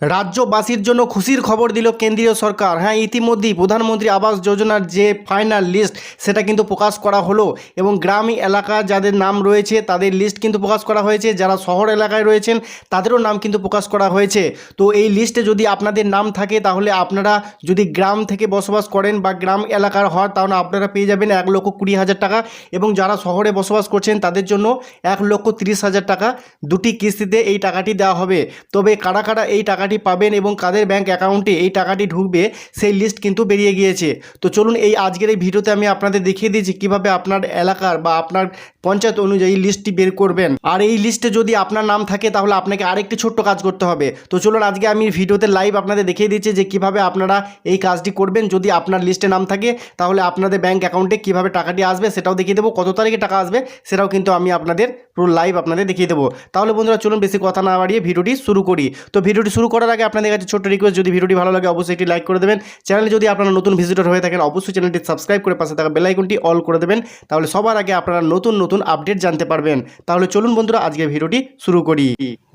রাজ্যবাসীর জন্য খুশির খবর দিল কেন্দ্রীয় সরকার। হ্যাঁ ইতিমধ্যেই প্রধানমন্ত্রী আবাস যোজনার যে ফাইনাল লিস্ট সেটা কিন্তু প্রকাশ করা হলো এবং গ্রামীণ এলাকা যাদের নাম রয়েছে, তাদের লিস্ট কিন্তু প্রকাশ করা হয়েছে। যারা শহর এলাকায় রয়েছেন, তাদেরও নাম কিন্তু প্রকাশ করা হয়েছে। তো এই লিস্টে যদি আপনাদের নাম থাকে, তাহলে আপনারা যদি গ্রাম থেকে বসবাস করেন বা গ্রাম এলাকার হন, তাহলে আপনারা পেয়ে যাবেন এক লক্ষ কুড়ি হাজার টাকা এবং যারা শহরে বসবাস করছেন, তাদের জন্য এক লক্ষ তিরিশ হাজার টাকা। দুটি কিস্তিতে এই টাকাটি দেওয়া হবে। তবে কারা কারা এই টাকাটি পাবেন এবং কাদের ব্যাংক অ্যাকাউন্টে এই টাকাটি ঢুকবে, সেই লিস্ট কিন্তু বেরিয়ে গিয়েছে। তো চলুন এই আজকের এই ভিডিওতে আমি আপনাদের দেখিয়ে দিয়েছি কীভাবে আপনার এলাকার বা আপনার পঞ্চায়েত অনুযায়ী লিস্টটি বের করবেন। আর এই লিস্টে যদি আপনার নাম থাকে, তাহলে আপনাকে আরেকটি ছোট্ট কাজ করতে হবে। তো চলুন আজকে আমি ভিডিওতে লাইভ আপনাদের দেখিয়ে দিচ্ছি যে কীভাবে আপনারা এই কাজটি করবেন। যদি আপনার লিস্টে নাম থাকে, তাহলে আপনাদের ব্যাংক অ্যাকাউন্টে কীভাবে টাকাটি আসবে সেটাও দেখিয়ে দেবো, কত তারিখে টাকা আসবে সেটাও কিন্তু আমি আপনাদের পুরো লাইভ আপনাদের দেখিয়ে দেবো। তাহলে বন্ধুরা, চলুন বেশি কথা না বাড়িয়ে ভিডিওটি শুরু করি। তো ভিডিওটি শুরু করার আগে আপনাদের কাছে ছোট্ট রিকোয়েস্ট যদি ভিডিওটি ভালো লাগে, অবশ্যই একটি লাইক করে দেবেন। চ্যানেলে যদি আপনারা নতুন ভিজিটর হয়ে থাকেন, অবশ্যই চ্যানেলটি সাবস্ক্রাইব করে পাশে থাকা বেলাইকনটি অল করে দেবেন। তাহলে সবার আগে আপনারা নতুন নতুন আপডেট জানতে পারবেন। তাহলে চলুন বন্ধুরা আজকে ভিডিওটি শুরু করি।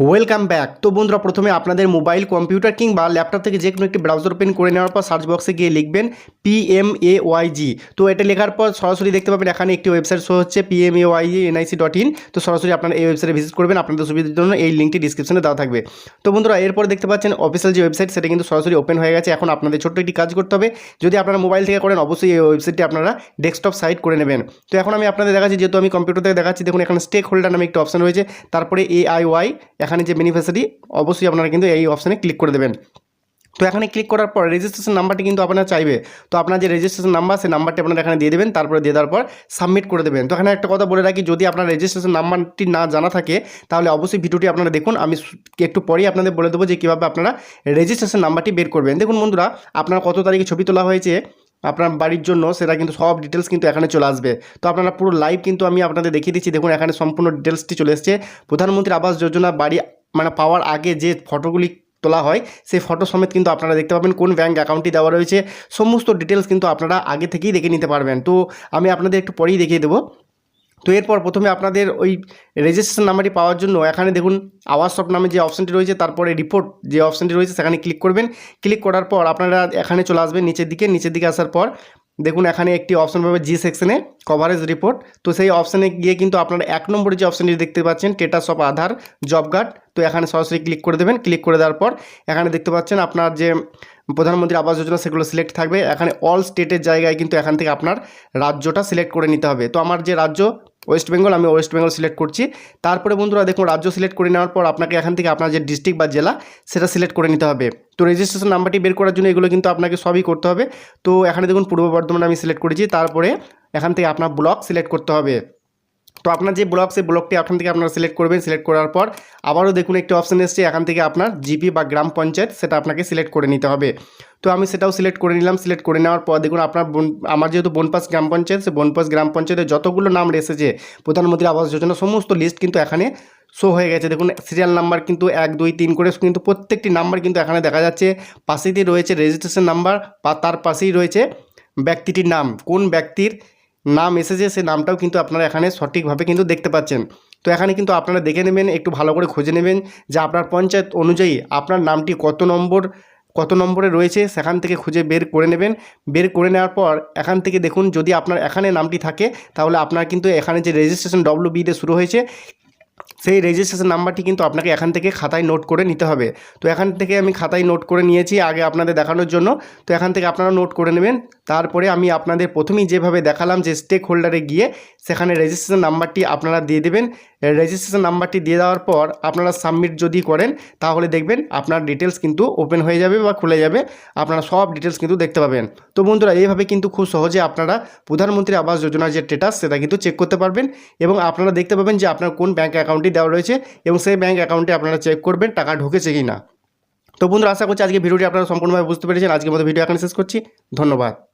ওয়েলকাম ব্যাক তো বন্ধুরা, প্রথমে আপনাদের মোবাইল কম্পিউটার কিংবা ল্যাপটপ থেকে যে কোনো একটি ব্রাউজার ওপেন করে নেওয়ার পর সার্চ বক্সে গিয়ে লিখবেন পিএমএওয়াইজি তো এটা লেখার পর সরাসরি দেখতে পাবেন, এখানে একটি ওয়েবসাইট শো হচ্ছে P M A Y G N I C dot in তো সরাসরি আপনারা এই ওয়েবসাইটে ভিজিট করবেন। আপনাদের সুবিধার জন্য এই লিঙ্কটি ডিসক্রিপশনে দেওয়া থাকবে। তো বন্ধুরা, এরপর দেখতে পাচ্ছেন অফিসিয়াল যে ওয়েবসাইট সেটা কিন্তু সরাসরি ওপেন হয়ে গেছে। এখন আপনাদের ছোট্ট একটি কাজ করতে হবে। যদি আপনারা মোবাইল থেকে করেন, অবশ্যই এই ওয়েবসাইটটি আপনারা ডেস্কটপ সাইট করে নেবেন। তো এখন আমি আপনাদের দেখাচ্ছি, যেহেতু আমি কম্পিউটার থেকে দেখাচ্ছি, দেখুন এখানে স্টেক হোল্ডার নামে একটি অপশন রয়েছে। তারপরে এআইওয়াই এখানে যে বেনিফিসারি অবশ্যই আপনারা কিন্তু এই অপশানে ক্লিক করে দেবেন। তো এখানে ক্লিক করার পর রেজিস্ট্রেশন নাম্বারটি কিন্তু আপনারা চাইবে। তো আপনার যে রেজিস্ট্রেশন নাম্বার সেই নাম্বারটি আপনারা এখানে দিয়ে দেবেন, তারপরে দিয়ে দেওয়ার পর সাবমিট করে দেবেন। তো এখানে একটা কথা বলে রাখি, যদি আপনার রেজিস্ট্রেশন নাম্বারটি না জানা থাকে, তাহলে অবশ্যই ভিডিওটি আপনারা দেখুন। আমি একটু পরেই আপনাদের বলে দেবো যে কীভাবে আপনারা রেজিস্ট্রেশন নাম্বারটি বের করবেন। দেখুন বন্ধুরা, আপনার কত তারিখে ছবি তোলা হয়েছে, আপনার বাড়ির জন্য, সেটা কিন্তু সব ডিটেলস কিন্তু এখানে চলে আসবে। তো আপনারা পুরো লাইভ কিন্তু আমি আপনাদের দেখিয়ে দিচ্ছি। দেখুন, এখানে সম্পূর্ণ ডিটেলসটি চলে এসছে। প্রধানমন্ত্রী আবাস যোজনা বাড়ি মানে পাওয়ার আগে যে ফটোগুলি তোলা হয়, সেই ফটো সমেত কিন্তু আপনারা দেখতে পাবেন কোন ব্যাঙ্ক অ্যাকাউন্টটি দেওয়া রয়েছে। সমস্ত ডিটেলস কিন্তু আপনারা আগে থেকেই দেখে নিতে পারবেন। তো আমি আপনাদের একটু পরেই দেখিয়ে দেবো। তো এরপর প্রথমে আপনাদের ওই রেজিস্ট্রেশন নাম্বারটি পাওয়ার জন্য এখানে দেখুন, আওয়াজ সব নামে যে অপশানটি রয়েছে, তারপরে রিপোর্ট যে অপশানটি রয়েছে, সেখানে ক্লিক করবেন। ক্লিক করার পর আপনারা এখানে চলে আসবেন, নিচের দিকে নিচের দিকে আসার পর দেখুন, এখানে একটি অপশন পাবে জি সেকশনে কভারেজ রিপোর্ট তো সেই অপশানে গিয়ে কিন্তু আপনারা এক নম্বরে যে অপশানটি দেখতে পাচ্ছেন status of Aadhaar job card তো এখানে সরাসরি ক্লিক করে দেবেন। ক্লিক করে দেওয়ার পর এখানে দেখতে পাচ্ছেন আপনার যে প্রধানমন্ত্রী আবাস যোজনা, সেগুলো সিলেক্ট থাকবে। এখানে অল স্টেটের জায়গায় কিন্তু এখান থেকে আপনার রাজ্যটা সিলেক্ট করে নিতে হবে। তো আমার যে রাজ্য ওয়েস্ট বেঙ্গল আমি ওয়েস্ট বেঙ্গল সিলেক্ট করছি। তারপরে বন্ধুরা দেখুন, রাজ্য সিলেক্ট করে নেওয়ার পর আপনাকে এখান থেকে আপনার যে ডিস্ট্রিক্ট বা জেলা, সেটা সিলেক্ট করে নিতে হবে। তো রেজিস্ট্রেশন নাম্বারটি বের করার জন্য এগুলো কিন্তু আপনাকে সবই করতে হবে। তো এখানে দেখুন, পূর্ব বর্ধমান আমি সিলেক্ট করেছি। তারপরে এখান থেকে আপনার ব্লক সিলেক্ট করতে হবে। তো আপনার যে ব্লক সেই ব্লকটি এখান থেকে আপনারা সিলেক্ট করবেন সিলেক্ট করার পর আবারও দেখুন একটি অপশান এসছে, এখান থেকে আপনার জিপি বা গ্রাম পঞ্চায়েত, সেটা আপনাকে সিলেক্ট করে নিতে হবে। তো আমি সেটাও সিলেক্ট করে নিলাম সিলেক্ট করে নেওয়ার পর দেখুন আপনার বন, আমার যেহেতু বনপাস গ্রাম পঞ্চায়েত সে বনপাস গ্রাম পঞ্চায়েতে যতগুলো নাম এসেছে, প্রধানমন্ত্রী আবাস যোজনা, সমস্ত লিস্ট কিন্তু এখানে শো হয়ে গেছে। দেখুন সিরিয়াল নাম্বার কিন্তু এক, দুই, তিন করে কিন্তু প্রত্যেকটি নাম্বার কিন্তু এখানে দেখা যাচ্ছে। পাশেতেই রয়েছে রেজিস্ট্রেশন নাম্বার বা তার পাশেই রয়েছে ব্যক্তিটির নাম, কোন ব্যক্তির নাম এসেছে, সেই নামটাও কিন্তু আপনারা এখানে সঠিকভাবে কিন্তু দেখতে পাচ্ছেন। তো এখানে কিন্তু আপনারা দেখে নেবেন, একটু ভালো করে খুঁজে নেবেন যে আপনার পঞ্চায়েত অনুযায়ী আপনার নামটি কত নম্বর, কত নম্বরে রয়েছে, সেখান থেকে খুঁজে বের করে নেবেন। বের করে নেওয়ার পর এখান থেকে দেখুন, যদি আপনার এখানে নামটি থাকে, তাহলে আপনার কিন্তু এখানে যে রেজিস্ট্রেশন ডব্লু বিতে শুরু হয়েছে, সেই রেজিস্ট্রেশন নাম্বারটি কিন্তু আপনাকে এখান থেকে খাতায় নোট করে নিতে হবে। তো এখান থেকে আমি খাতায় নোট করে নিয়েছি, আগে আপনাদের দেখানোর জন্য। তো এখান থেকে আপনারা নোট করে নেবেন। তারপরে আমি আপনাদের প্রথমেই যেভাবে দেখালাম যে স্টেক হোল্ডারে গিয়ে সেখানে রেজিস্ট্রেশন নাম্বারটি আপনারা দিয়ে দেবেন। রেজিস্ট্রেশন নাম্বারটি দিয়ে দেওয়ার পর আপনারা সাবমিট যদি করেন, তাহলে দেখবেন আপনার ডিটেলস কিন্তু ওপেন হয়ে যাবে বা খুলে যাবে। আপনারা সব ডিটেলস কিন্তু দেখতে পাবেন। তো বন্ধুরা, এইভাবে কিন্তু খুব সহজে আপনারা প্রধানমন্ত্রী আবাস যোজনার যে স্টেটাস সেটা কিন্তু চেক করতে পারবেন এবং আপনারা দেখতে পাবেন যে আপনার কোন ব্যাঙ্ক অ্যাকাউন্টটি দেওয়া রয়েছে এবং সেই ব্যাঙ্ক অ্যাকাউন্টে আপনারা চেক করবেন টাকা ঢুকেছে কি না তো বন্ধুরা, আশা করছি আজকে ভিডিওটি আপনারা সম্পূর্ণভাবে বুঝতে পেরেছেন। আজকের মতো ভিডিও এখানে শেষ করছি। ধন্যবাদ।